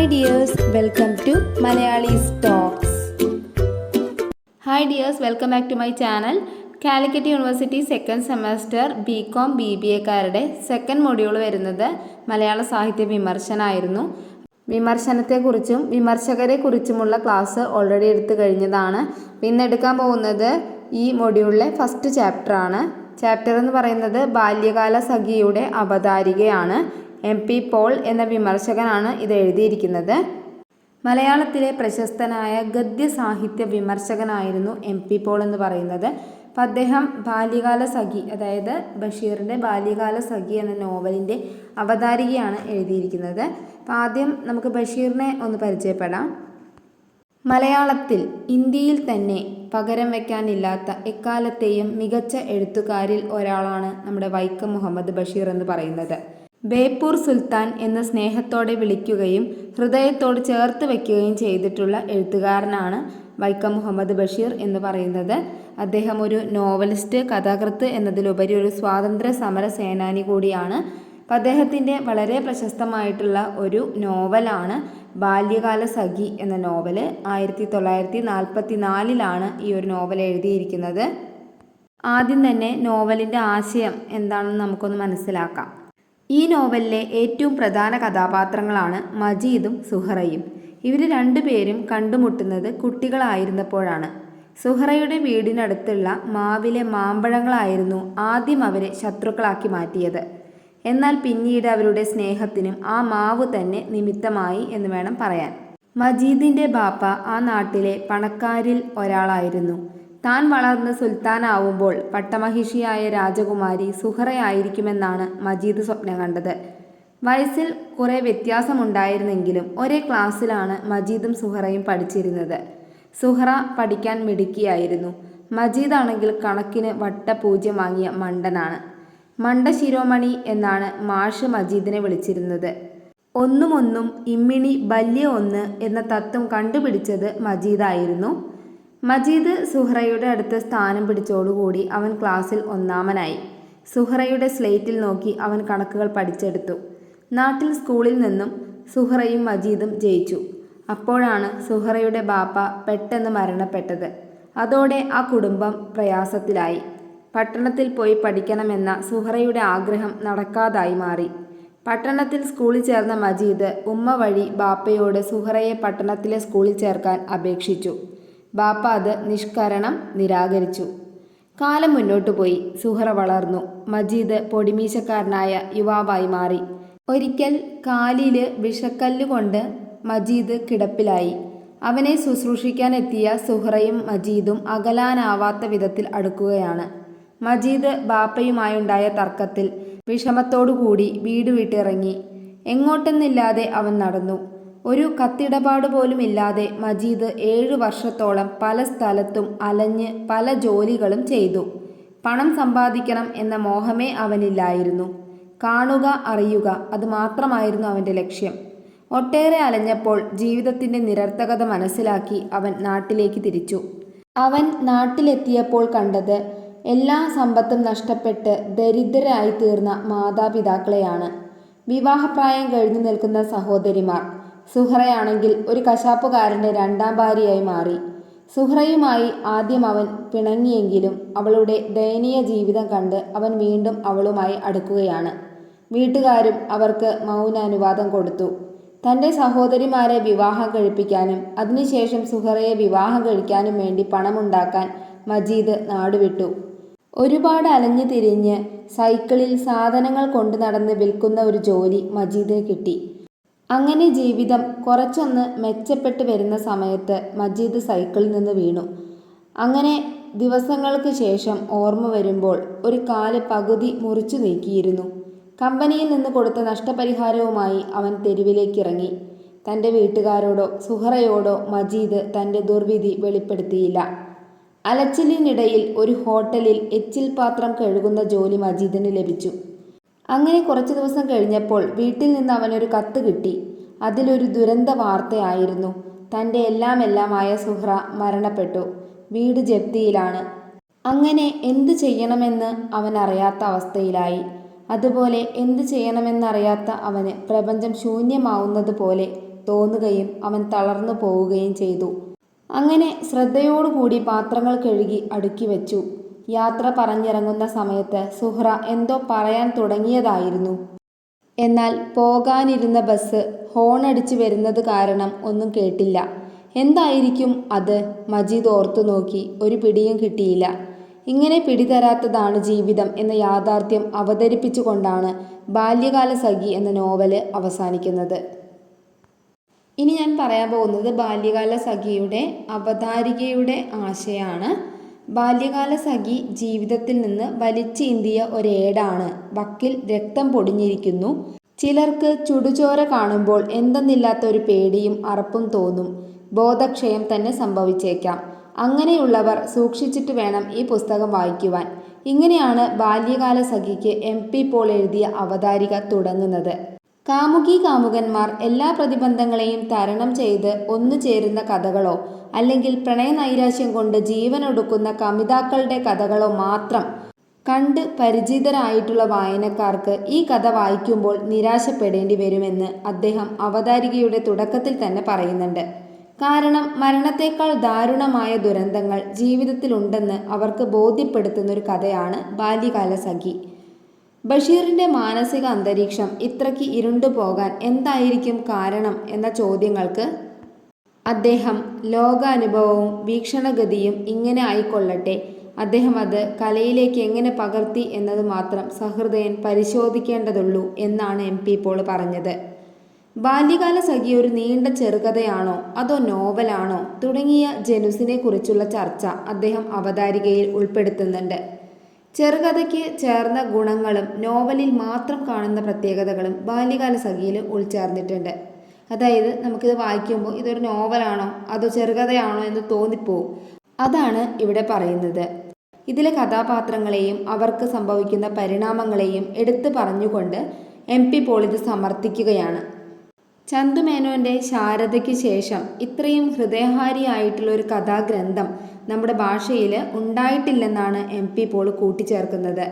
Hi dears welcome to Malayalees stocks hi dears welcome back to my channel Calicut university second semester B com B B എക്കാരുടെ second module വരുന്നത് മലയാള സാഹിത്യ വിമർശനമായിരുന്നു വിമർശനത്തെക്കുറിച്ചും വിമർശകരെക്കുറിച്ചുമുള്ള class already എടുത്തു കഴിഞ്ഞതാണ്. പിന്നെടുക്കാൻ പോകുന്നത് ഈ മൊഡ്യൂളിലെ first ചാപ്റ്ററാണ് chapter എന്ന് പറയുന്നത് ബാല്യകാല സഖിയുടെ അവതാരികയാണ്. എം പി പോൾ എന്ന വിമർശകനാണ് ഇത് എഴുതിയിരിക്കുന്നത്. മലയാളത്തിലെ പ്രശസ്തനായ ഗദ്യ സാഹിത്യ വിമർശകനായിരുന്നു എം പി പോൾ എന്ന് പറയുന്നത്. അപ്പം അദ്ദേഹം ബാല്യകാല സഖി അതായത് ബഷീറിന്റെ ബാല്യകാല സഖി എന്ന നോവലിന്റെ അവതാരികയാണ് എഴുതിയിരിക്കുന്നത്. അപ്പം ആദ്യം നമുക്ക് ബഷീറിനെ ഒന്ന് പരിചയപ്പെടാം. മലയാളത്തിൽ ഇന്ത്യയിൽ തന്നെ പകരം വയ്ക്കാനില്ലാത്ത എക്കാലത്തെയും മികച്ച എഴുത്തുകാരിൽ ഒരാളാണ് നമ്മുടെ വൈക്കം മുഹമ്മദ് ബഷീർ എന്ന് പറയുന്നത്. ബേപ്പൂർ സുൽത്താൻ എന്ന സ്നേഹത്തോടെ വിളിക്കുകയും ഹൃദയത്തോട് ചേർത്ത് വയ്ക്കുകയും ചെയ്തിട്ടുള്ള എഴുത്തുകാരനാണ് വൈക്കം മുഹമ്മദ് ബഷീർ എന്ന് പറയുന്നത്. അദ്ദേഹം ഒരു നോവലിസ്റ്റ് കഥാകൃത്ത് എന്നതിലുപരി ഒരു സ്വാതന്ത്ര്യ സമര സേനാനി കൂടിയാണ്. അദ്ദേഹത്തിന്റെ വളരെ പ്രശസ്തമായിട്ടുള്ള ഒരു നോവലാണ് ബാല്യകാല സഖി എന്ന നോവൽ ആയിരത്തി തൊള്ളായിരത്തി നാൽപ്പത്തി നാലിലാണ് ഈ ഒരു നോവൽ എഴുതിയിരിക്കുന്നത്. ആദ്യം തന്നെ നോവലിന്റെ ആശയം എന്താണെന്ന് നമുക്കൊന്ന് മനസ്സിലാക്കാം. ഈ നോവലിലെ ഏറ്റവും പ്രധാന കഥാപാത്രങ്ങളാണ് മജീദും സുഹറയും. ഇവർ രണ്ടുപേരും കണ്ടുമുട്ടുന്നത് കുട്ടികളായിരുന്നപ്പോഴാണ്. സുഹറയുടെ വീടിനടുത്തുള്ള മാവിലെ മാമ്പഴങ്ങളായിരുന്നു ആദ്യം അവരെ ശത്രുക്കളാക്കി മാറ്റിയത്. എന്നാൽ പിന്നീട് അവരുടെ സ്നേഹത്തിനും ആ മാവ് തന്നെ നിമിത്തമായി എന്ന് വേണം പറയാൻ. മജീദിന്റെ ബാപ്പ ആ നാട്ടിലെ പണക്കാരിൽ ഒരാളായിരുന്നു. താൻ വളർന്ന് സുൽത്താനാവുമ്പോൾ പട്ടമഹിഷിയായ രാജകുമാരി സുഹറയായിരിക്കുമെന്നാണ് മജീദ് സ്വപ്നം കണ്ടത്. വയസ്സിൽ കുറെ വ്യത്യാസമുണ്ടായിരുന്നെങ്കിലും ഒരേ ക്ലാസ്സിലാണ് മജീദും സുഹറയും പഠിച്ചിരുന്നത്. സുഹറ പഠിക്കാൻ മിടുക്കിയായിരുന്നു. മജീദ് ആണെങ്കിൽ കണക്കിന് വട്ടപൂജ്യം വാങ്ങിയ മണ്ടനാണ്. മണ്ട ശിരോമണി എന്നാണ് മാഷ് മജീദിനെ വിളിച്ചിരുന്നത്. ഒന്നും ഒന്നും ഇമ്മിണി ബല്യ ഒന്ന് എന്ന തത്വം കണ്ടുപിടിച്ചത് മജീദായിരുന്നു. മജീദ് സുഹ്റയുടെ അടുത്ത് സ്ഥാനം പിടിച്ചോടുകൂടി അവൻ ക്ലാസ്സിൽ ഒന്നാമനായി. സുഹ്റയുടെ സ്ലേറ്റിൽ നോക്കി അവൻ കണക്കുകൾ പഠിച്ചെടുത്തു. നാട്ടിൽ സ്കൂളിൽ നിന്നും സുഹ്റയും മജീദും ജയിച്ചു. അപ്പോഴാണ് സുഹ്റയുടെ ബാപ്പ പെട്ടെന്ന് മരണപ്പെട്ടത്. അതോടെ ആ കുടുംബം പ്രയാസത്തിലായി. പട്ടണത്തിൽ പോയി പഠിക്കണമെന്ന സുഹ്റയുടെ ആഗ്രഹം നടക്കാതായി മാറി. പട്ടണത്തിൽ സ്കൂളിൽ ചേർന്ന മജീദ് ഉമ്മ വഴി ബാപ്പയോട് സുഹ്റയെ പട്ടണത്തിലെ സ്കൂളിൽ ചേർക്കാൻ അപേക്ഷിച്ചു. ബാപ്പ അത് നിഷ്കരണം നിരാകരിച്ചു. കാലം മുന്നോട്ടു പോയി. സുഹറ വളർന്നു. മജീദ് പൊടിമീശക്കാരനായ യുവാവായി മാറി. ഒരിക്കൽ കാലിൽ വിഷക്കല്ലുകൊണ്ട് മജീദ് കിടപ്പിലായി. അവനെ ശുശ്രൂഷിക്കാനെത്തിയ സുഹറയും മജീദും അകലാനാവാത്ത വിധത്തിൽ അടുക്കുകയാണ്. മജീദ് ബാപ്പയുമായുണ്ടായ തർക്കത്തിൽ വിഷമത്തോടുകൂടി വീട് വിട്ടിറങ്ങി. എങ്ങോട്ടെന്നില്ലാതെ അവൻ നടന്നു. ഒരു കത്തിടപാട് പോലുമില്ലാതെ മജീദ് ഏഴു വർഷത്തോളം പല സ്ഥലത്തും അലഞ്ഞ് പല ജോലികളും ചെയ്തു. പണം സമ്പാദിക്കണം എന്ന മോഹമേ അവനില്ലായിരുന്നു. കാണുക അറിയുക അത് മാത്രമായിരുന്നു അവന്റെ ലക്ഷ്യം. ഒട്ടേറെ അലഞ്ഞപ്പോൾ ജീവിതത്തിന്റെ നിരർത്ഥകത മനസ്സിലാക്കി അവൻ നാട്ടിലേക്ക് തിരിച്ചു. അവൻ നാട്ടിലെത്തിയപ്പോൾ കണ്ടത് എല്ലാ സമ്പത്തും നഷ്ടപ്പെട്ട് ദരിദ്രരായി തീർന്ന മാതാപിതാക്കളെയാണ്. വിവാഹപ്രായം കഴിഞ്ഞു നിൽക്കുന്ന സഹോദരിമാർ. സുഹറയാണെങ്കിൽ ഒരു കശാപ്പുകാരന്റെ രണ്ടാം ഭാര്യയായി മാറി. സുഹറയുമായി ആദ്യം അവൻ പിണങ്ങിയെങ്കിലും അവളുടെ ദയനീയ ജീവിതം കണ്ട് അവൻ വീണ്ടും അവളുമായി അടുക്കുകയാണ്. വീട്ടുകാരും അവർക്ക് മൗനാനുവാദം കൊടുത്തു. തന്റെ സഹോദരിമാരെ വിവാഹം കഴിപ്പിക്കാനും അതിനുശേഷം സുഹറയെ വിവാഹം കഴിക്കാനും വേണ്ടി പണമുണ്ടാക്കാൻ മജീദ് നാടുവിട്ടു. ഒരുപാട് അലഞ്ഞു തിരിഞ്ഞ് സൈക്കിളിൽ സാധനങ്ങൾ കൊണ്ടു നടന്ന് വിൽക്കുന്ന ഒരു ജോലി മജീദിന് കിട്ടി. അങ്ങനെ ജീവിതം കുറച്ചൊന്ന് മെച്ചപ്പെട്ടു വരുന്ന സമയത്ത് മജീദ് സൈക്കിളിൽ നിന്ന് വീണു. അങ്ങനെ ദിവസങ്ങൾക്ക് ശേഷം ഓർമ്മ വരുമ്പോൾ ഒരു കാൽ പകുതി മുറിച്ചു നീക്കിയിരുന്നു. കമ്പനിയിൽ നിന്ന് കൊടുത്ത നഷ്ടപരിഹാരവുമായി അവൻ തെരുവിലേക്ക് ഇറങ്ങി തന്റെ വീട്ടുകാരോടോ സുഹറയോടോ മജീദ് തന്റെ ദുർവിധി വെളിപ്പെടുത്തിയില്ല. അലച്ചിലിനിടയിൽ ഒരു ഹോട്ടലിൽ എച്ചിൽ പാത്രം കഴുകുന്ന ജോലി മജീദിന് ലഭിച്ചു. അങ്ങനെ കുറച്ച് ദിവസം കഴിഞ്ഞപ്പോൾ വീട്ടിൽ നിന്ന് അവനൊരു കത്ത് കിട്ടി. അതിലൊരു ദുരന്ത വാർത്തയായിരുന്നു. തന്റെ എല്ലാമെല്ലാമായ സുഹ്ര മരണപ്പെട്ടു. വീട് ജപ്തിയിലാണ്. അങ്ങനെ എന്ത് ചെയ്യണമെന്ന് അവൻ അറിയാത്ത അവസ്ഥയിലായി. അതുപോലെ എന്ത് ചെയ്യണമെന്നറിയാത്ത അവന് പ്രപഞ്ചം ശൂന്യമാവുന്നത് പോലെ തോന്നുകയും അവൻ തളർന്നു പോവുകയും ചെയ്തു. അങ്ങനെ ശ്രദ്ധയോടുകൂടി പാത്രങ്ങൾ കഴുകി അടുക്കി വെച്ചു. യാത്ര പറഞ്ഞിറങ്ങുന്ന സമയത്ത് സുഹ്ര എന്തോ പറയാൻ തുടങ്ങിയതായിരുന്നു. എന്നാൽ പോകാനിരുന്ന ബസ് ഹോണടിച്ച് വരുന്നത് കാരണം ഒന്നും കേട്ടില്ല. എന്തായിരിക്കും അത്? മജീദ് ഓർത്തു നോക്കി. ഒരു പിടിയും കിട്ടിയില്ല. ഇങ്ങനെ പിടിതരാത്തതാണ് ജീവിതം എന്ന യാഥാർത്ഥ്യം അവതരിപ്പിച്ചുകൊണ്ടാണ് ബാല്യകാല സഖി എന്ന നോവൽ അവസാനിക്കുന്നത്. ഇനി ഞാൻ പറയാൻ പോകുന്നത് ബാല്യകാല സഖിയുടെ അവതാരികയുടെ ആശയാണ്. ബാല്യകാല സഖി ജീവിതത്തിൽ നിന്ന് വലിച്ചീന്തിയ ഒരേടാണ്. വക്കിൽ രക്തം പൊടിഞ്ഞിരിക്കുന്നു. ചിലർക്ക് ചുടുചോര കാണുമ്പോൾ എന്തെന്നില്ലാത്ത ഒരു പേടിയും അറപ്പും തോന്നും. ബോധക്ഷയം തന്നെ സംഭവിച്ചേക്കാം. അങ്ങനെയുള്ളവർ സൂക്ഷിച്ചിട്ട് വേണം ഈ പുസ്തകം വായിക്കുവാൻ. ഇങ്ങനെയാണ് ബാല്യകാല സഖിക്ക് എം പി പോൾ എഴുതിയ അവതാരിക തുടങ്ങുന്നത്. കാമുകി കാമുകന്മാർ എല്ലാ പ്രതിബന്ധങ്ങളെയും തരണം ചെയ്ത് ഒന്നു ചേരുന്ന കഥകളോ അല്ലെങ്കിൽ പ്രണയനൈരാശ്യം കൊണ്ട് ജീവനൊടുക്കുന്ന കമിതാക്കളുടെ കഥകളോ മാത്രം കണ്ട് പരിചിതരായിട്ടുള്ള വായനക്കാർക്ക് ഈ കഥ വായിക്കുമ്പോൾ നിരാശപ്പെടേണ്ടി വരുമെന്ന് അദ്ദേഹം അവതാരികയുടെ തുടക്കത്തിൽ തന്നെ പറയുന്നുണ്ട്. കാരണം മരണത്തേക്കാൾ ദാരുണമായ ദുരന്തങ്ങൾ ജീവിതത്തിലുണ്ടെന്ന് അവർക്ക് ബോധ്യപ്പെടുത്തുന്ന ഒരു കഥയാണ് ബാല്യകാല സഖി. ബഷീറിന്റെ മാനസിക അന്തരീക്ഷം ഇത്രയ്ക്ക് ഇരുണ്ടു പോകാൻ എന്തായിരിക്കും കാരണം എന്ന ചോദ്യങ്ങൾക്ക് അദ്ദേഹം ലോകാനുഭവവും വീക്ഷണഗതിയും ഇങ്ങനെ ആയിക്കൊള്ളട്ടെ. അദ്ദേഹം അത് കലയിലേക്ക് എങ്ങനെ പകർത്തി എന്നത് മാത്രം സഹൃദയൻ പരിശോധിക്കേണ്ടതുള്ളൂ എന്നാണ് എം പി പോൾ പറഞ്ഞത്. ബാല്യകാല സഖി ഒരു നീണ്ട ചെറുകഥയാണോ? അതോ നോവലാണോ? തുടങ്ങിയ ജനുസിനെ കുറിച്ചുള്ള ചർച്ച അദ്ദേഹം അവതാരികയിൽ ഉൾപ്പെടുത്തുന്നുണ്ട്. ചെറുകഥയ്ക്ക് ചേർന്ന ഗുണങ്ങളും നോവലിൽ മാത്രം കാണുന്ന പ്രത്യേകതകളും ബാല്യകാല സഖിയിൽ ഉൾച്ചേർന്നിട്ടുണ്ട്. അതായത് നമുക്കിത് വായിക്കുമ്പോൾ ഇതൊരു നോവലാണോ? അതോ ചെറുകഥയാണോ എന്ന് തോന്നിപ്പോവും. അതാണ് ഇവിടെ പറയുന്നത്. ഇതിലെ കഥാപാത്രങ്ങളെയും അവർക്ക് സംഭവിക്കുന്ന പരിണാമങ്ങളെയും എടുത്തു പറഞ്ഞുകൊണ്ട് എം പി പോൾ ഇത് സമർത്ഥിക്കുകയാണ്. ചന്തുമേനോന്റെ ശാരദയ്ക്ക് ശേഷം ഇത്രയും ഹൃദയഹാരിയായിട്ടുള്ള ഒരു കഥാഗ്രന്ഥം നമ്മുടെ ഭാഷയിൽ ഉണ്ടായിട്ടില്ലെന്നാണ് എം പി പോൾ കൂട്ടിച്ചേർക്കുന്നത്.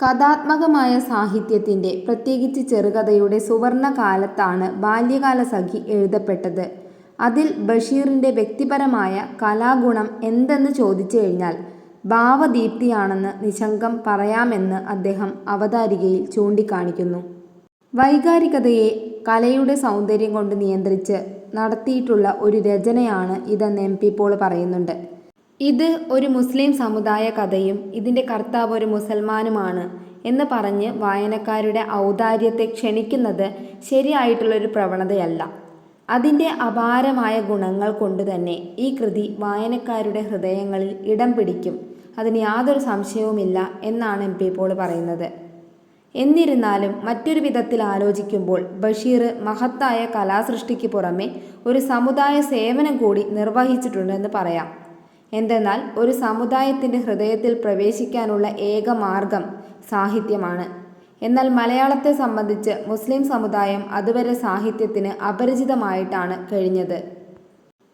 കഥാത്മകമായ സാഹിത്യത്തിന്റെ പ്രത്യേകിച്ച് ചെറുകഥയുടെ സുവർണ കാലത്താണ് ബാല്യകാല സഖി എഴുതപ്പെട്ടത്. അതിൽ ബഷീറിന്റെ വ്യക്തിപരമായ കലാഗുണം എന്തെന്ന് ചോദിച്ചു കഴിഞ്ഞാൽ ഭാവദീപ്തിയാണെന്ന് നിശങ്കം പറയാമെന്ന് അദ്ദേഹം അവതാരികയിൽ ചൂണ്ടിക്കാണിക്കുന്നു. വൈകാരികതയെ കലയുടെ സൗന്ദര്യം കൊണ്ട് നിയന്ത്രിച്ച് നടത്തിയിട്ടുള്ള ഒരു രചനയാണ് ഇതെന്ന് എം പി പോൾ പറയുന്നുണ്ട്. ഇത് ഒരു മുസ്ലിം സമുദായ കഥയും ഇതിന്റെ കർത്താവ് ഒരു മുസൽമാനുമാണ് എന്ന് പറഞ്ഞ് വായനക്കാരുടെ ഔദാര്യത്തെ ക്ഷണിക്കുന്നത് ശരിയായിട്ടുള്ളൊരു പ്രവണതയല്ല. അതിന്റെ അപാരമായ ഗുണങ്ങൾ കൊണ്ട് തന്നെ ഈ കൃതി വായനക്കാരുടെ ഹൃദയങ്ങളിൽ ഇടം പിടിക്കും. അതിന് യാതൊരു സംശയവുമില്ല എന്നാണ് എം പി പോൾ പറയുന്നത്. എന്നിരുന്നാലും മറ്റൊരു വിധത്തിൽ ആലോചിക്കുമ്പോൾ ബഷീർ മഹത്തായ കലാസൃഷ്ടിക്ക് പുറമെ ഒരു സമുദായ സേവനം കൂടി നിർവഹിച്ചിട്ടുണ്ടെന്ന് പറയാം. എന്തെന്നാൽ ഒരു സമുദായത്തിന്റെ ഹൃദയത്തിൽ പ്രവേശിക്കാനുള്ള ഏക മാർഗം സാഹിത്യമാണ്. എന്നാൽ മലയാളത്തെ സംബന്ധിച്ച് മുസ്ലിം സമുദായം അതുവരെ സാഹിത്യത്തിന് അപരിചിതമായിട്ടാണ് കഴിഞ്ഞത്.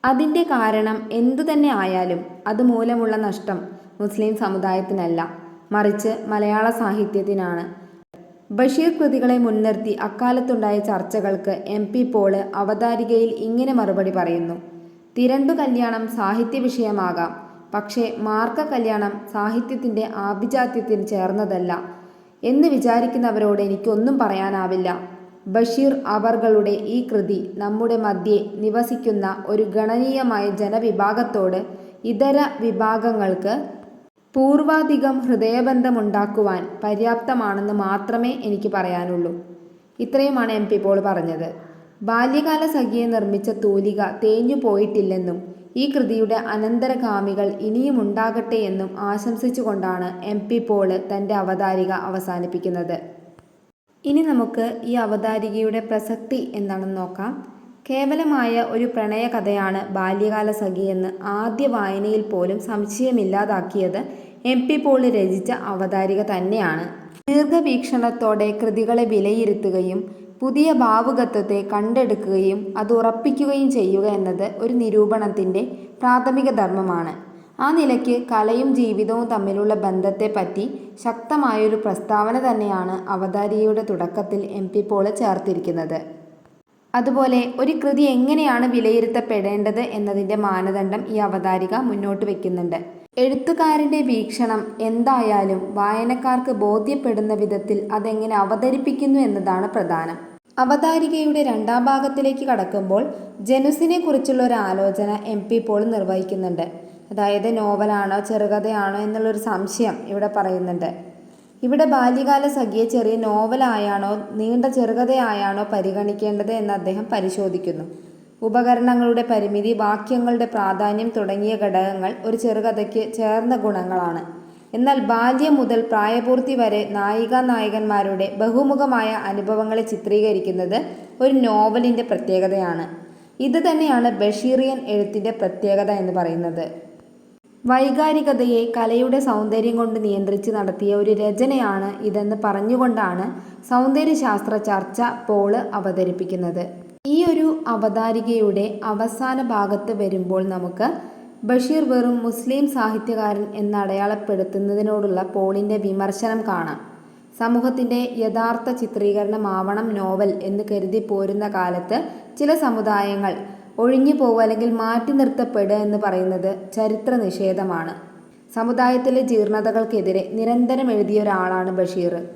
അതിന്റെ കാരണം എന്തു തന്നെ ആയാലും അതുമൂലമുള്ള നഷ്ടം മുസ്ലിം സമുദായത്തിനല്ല. മറിച്ച് മലയാള സാഹിത്യത്തിനാണ്. ബഷീർ കൃതികളെ മുൻനിർത്തി അക്കാലത്തുണ്ടായ ചർച്ചകൾക്ക് എം പി പോൾ അവതാരികയിൽ ഇങ്ങനെ മറുപടി പറയുന്നു. തിരണ്ടു കല്യാണം സാഹിത്യ വിഷയമാകാം. പക്ഷേ മാർക്ക കല്യാണം സാഹിത്യത്തിന്റെ ആഭിജാത്യത്തിന് ചേർന്നതല്ല. എന്ന് വിചാരിക്കുന്നവരോട് എനിക്കൊന്നും പറയാനാവില്ല. ബഷീർ അവർകളുടെ ഈ കൃതി നമ്മുടെ മധ്യേ നിവസിക്കുന്ന ഒരു ഗണനീയമായ ജനവിഭാഗത്തോട് ഇതര വിഭാഗങ്ങൾക്ക് പൂർവാധികം ഹൃദയബന്ധമുണ്ടാക്കുവാൻ പര്യാപ്തമാണെന്ന് മാത്രമേ എനിക്ക് പറയാനുള്ളൂ. ഇത്രയുമാണ് എം പി പോൾ പറഞ്ഞത്. ബാല്യകാല സഖിയെ നിർമ്മിച്ച തൂലിക തേഞ്ഞു പോയിട്ടില്ലെന്നും ഈ കൃതിയുടെ അനന്തരഗാമികൾ ഇനിയും ഉണ്ടാകട്ടെ എന്നും ആശംസിച്ചുകൊണ്ടാണ് എം പി പോൾ തന്റെ അവതാരിക അവസാനിപ്പിക്കുന്നത്. ഇനി നമുക്ക് ഈ അവതാരികയുടെ പ്രസക്തി എന്താണെന്ന് നോക്കാം. കേവലമായ ഒരു പ്രണയ കഥയാണ് ബാല്യകാല സഖിയെന്ന് ആദ്യ വായനയിൽ പോലും സംശയമില്ലാതാക്കിയത് എം പി പോൾ രചിച്ച അവതാരിക തന്നെയാണ്. ദീർഘവീക്ഷണത്തോടെ കൃതികളെ വിലയിരുത്തുകയും പുതിയ ഭാവുകത്വത്തെ കണ്ടെടുക്കുകയും അത് ഉറപ്പിക്കുകയും ചെയ്യുക എന്നത് ഒരു നിരൂപണത്തിന്റെ പ്രാഥമിക ധർമ്മമാണ്. ആ നിലയ്ക്ക് കലയും ജീവിതവും തമ്മിലുള്ള ബന്ധത്തെപ്പറ്റി ശക്തമായൊരു പ്രസ്താവന തന്നെയാണ് അവതാരികയുടെ തുടക്കത്തിൽ എം പി പോൾ ചേർത്തിരിക്കുന്നത്. അതുപോലെ ഒരു കൃതി എങ്ങനെയാണ് വിലയിരുത്തപ്പെടേണ്ടത് എന്നതിന്റെ മാനദണ്ഡം ഈ അവതാരിക മുന്നോട്ട് വയ്ക്കുന്നുണ്ട് എഴുത്തുകാരന്റെ വീക്ഷണം എന്തായാലും വായനക്കാർക്ക് ബോധ്യപ്പെടുന്ന വിധത്തിൽ അതെങ്ങനെ അവതരിപ്പിക്കുന്നു എന്നതാണ് പ്രധാനം. അവതാരികയുടെ രണ്ടാം ഭാഗത്തിലേക്ക് കടക്കുമ്പോൾ ജനുസിനെ കുറിച്ചുള്ള ഒരു ആലോചന എം പി പോൾ നിർവഹിക്കുന്നുണ്ട്. അതായത് നോവലാണോ ചെറുകഥയാണോ എന്നുള്ളൊരു സംശയം ഇവിടെ പറയുന്നുണ്ട്. ഇവിടെ ബാല്യകാല സഖിയെ ചെറിയ നോവലായാണോ നീണ്ട ചെറുകഥയായാണോ പരിഗണിക്കേണ്ടത് എന്ന് അദ്ദേഹം പരിശോധിക്കുന്നു. ഉപകരണങ്ങളുടെ പരിമിതി വാക്യങ്ങളുടെ പ്രാധാന്യം തുടങ്ങിയ ഘടകങ്ങൾ ഒരു ചെറുകഥയ്ക്ക് ചേർന്ന ഗുണങ്ങളാണ്. എന്നാൽ ബാല്യം മുതൽ പ്രായപൂർത്തി വരെ നായികാ നായകന്മാരുടെ ബഹുമുഖമായ അനുഭവങ്ങളെ ചിത്രീകരിക്കുന്നത് ഒരു നോവലിന്റെ പ്രത്യേകതയാണ്. ഇത് തന്നെയാണ് ബഷീറിയൻ എഴുത്തിന്റെ പ്രത്യേകത എന്ന് പറയുന്നത്. വൈകാരികതയെ കലയുടെ സൗന്ദര്യം കൊണ്ട് നിയന്ത്രിച്ച് നടത്തിയ ഒരു രചനയാണ് ഇതെന്ന് പറഞ്ഞുകൊണ്ടാണ് സൗന്ദര്യശാസ്ത്ര ചർച്ച പോൾ അവതരിപ്പിക്കുന്നത്. ഈ ഒരു അവതാരികയുടെ അവസാന ഭാഗത്ത് വരുമ്പോൾ നമുക്ക് ബഷീർ വെറും മുസ്ലിം സാഹിത്യകാരൻ എന്നടയാളപ്പെടുത്തുന്നതിനോടുള്ള പോളിന്റെ വിമർശനം കാണാം. സമൂഹത്തിന്റെ യഥാർത്ഥ ചിത്രീകരണമാവണം നോവൽ എന്ന് കരുതി പോരുന്ന കാലത്ത് ചില സമുദായങ്ങൾ ഒഴിഞ്ഞു പോവുക അല്ലെങ്കിൽ മാറ്റി നിർത്തപ്പെടുക എന്ന് പറയുന്നത് ചരിത്ര നിഷേധമാണ്. സമുദായത്തിലെ ജീർണതകൾക്കെതിരെ നിരന്തരം എഴുതിയ ഒരാളാണ് ബഷീർ.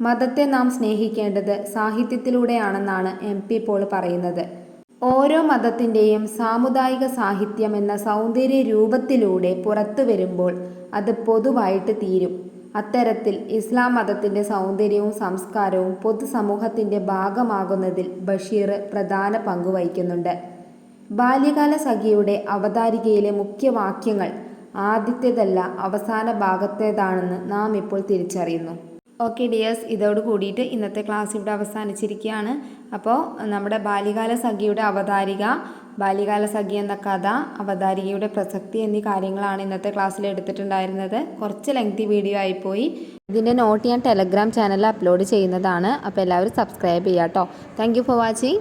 മതത്തെ നാം സ്നേഹിക്കേണ്ടത് സാഹിത്യത്തിലൂടെയാണെന്നാണ് എം പി പോൾ പറയുന്നത്. ഓരോ മതത്തിന്റെയും സാമുദായിക സാഹിത്യം എന്ന സൗന്ദര്യ രൂപത്തിലൂടെ പുറത്തു വരുമ്പോൾ അത് പൊതുവായിട്ട് തീരും. അത്തരത്തിൽ ഇസ്ലാം മതത്തിന്റെ സൗന്ദര്യവും സംസ്കാരവും പൊതുസമൂഹത്തിന്റെ ഭാഗമാകുന്നതിൽ ബഷീർ പ്രധാന പങ്ക് വഹിക്കുന്നുണ്ട്. ബാല്യകാല സഖിയുടെ അവതാരികയിലെ മുഖ്യവാക്യങ്ങൾ ആദ്യത്തേതല്ല അവസാന ഭാഗത്തേതാണെന്ന് നാം ഇപ്പോൾ തിരിച്ചറിയുന്നു. ഓക്കെ ഡിയേഴ്സ് ഇതോട് കൂടിയിട്ട് ഇന്നത്തെ ക്ലാസ് ഇവിടെ അവസാനിച്ചിരിക്കുകയാണ്. അപ്പോൾ നമ്മുടെ ബാല്യകാല സഖിയുടെ അവതാരിക ബാല്യകാല സഖി എന്ന കഥ അവതാരികയുടെ പ്രസക്തി എന്നീ കാര്യങ്ങളാണ് ഇന്നത്തെ ക്ലാസ്സിൽ എടുത്തിട്ടുണ്ടായിരുന്നത്. കുറച്ച് ലെങ്തി വീഡിയോ ആയിപ്പോയി ഇതിന്റെ നോട്ട് ഞാൻ ടെലഗ്രാം ചാനലിൽ അപ്ലോഡ് ചെയ്യുന്നതാണ്. അപ്പോൾ എല്ലാവരും സബ്സ്ക്രൈബ് ചെയ്യാം കേട്ടോ താങ്ക് ഫോർ വാച്ചിങ്